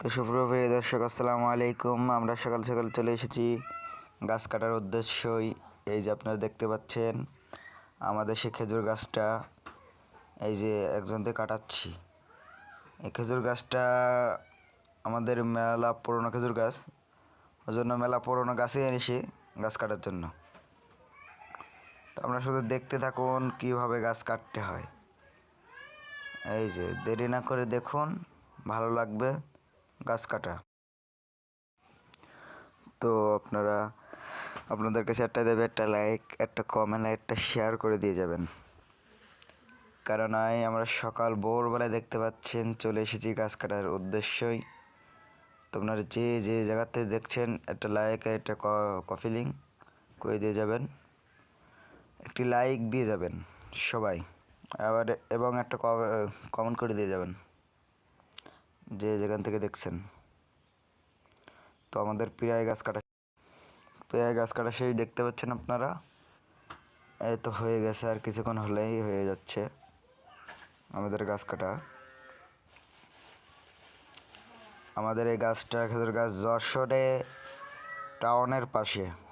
তো সুপ্রিয় দর্শক, আসসালামু আলাইকুম। আমরা সকাল সকাল চলে এসেছি গাছ কাটার উদ্দেশ্যই। এই যে আপনারা দেখতে পাচ্ছেন, আমাদের সে খেজুর গাছটা, এই যে একজনকে কাটাচ্ছি। এই খেজুর গাছটা আমাদের মেলা পুরনো খেজুর গাছ, ওই জন্য মেলা পুরনো গাছই এনেছি গাছ কাটার জন্য। তো আমরা শুধু দেখতে থাকুন কীভাবে গাছ কাটতে হয়। এই যে দেরি না করে দেখুন, ভালো লাগবে। গাছ কাটা। তো আপনারা, আপনাদের কাছে একটা দেবে, একটা লাইক একটা কমেন্ট একটা শেয়ার করে দিয়ে যাবেন। কারণ আই, আমরা সকাল ভোরবেলায় দেখতে পাচ্ছেন, চলে এসেছি গাছ কাটার উদ্দেশ্যই। তো আপনারা যে যে জায়গাতে দেখছেন, একটা লাইক একটা কফি লিঙ্ক করে দিয়ে যাবেন। একটি লাইক দিয়ে যাবেন, সবাই। আবার, এবং একটা কমেন্ট করে দিয়ে যাবেন। যে যেখান থেকে দেখছেন। তো আমাদের প্রায় গাছ কাটা প্রায় গাছ কাটা সেই দেখতে পাচ্ছেন আপনারা। এই তো হয়ে গেছে আর কিছুক্ষণ হলেই হয়ে যাচ্ছে আমাদের গাছ কাটা। আমাদের এই গাছটা, খেজুর গাছ যশোরে টাউনের পাশে।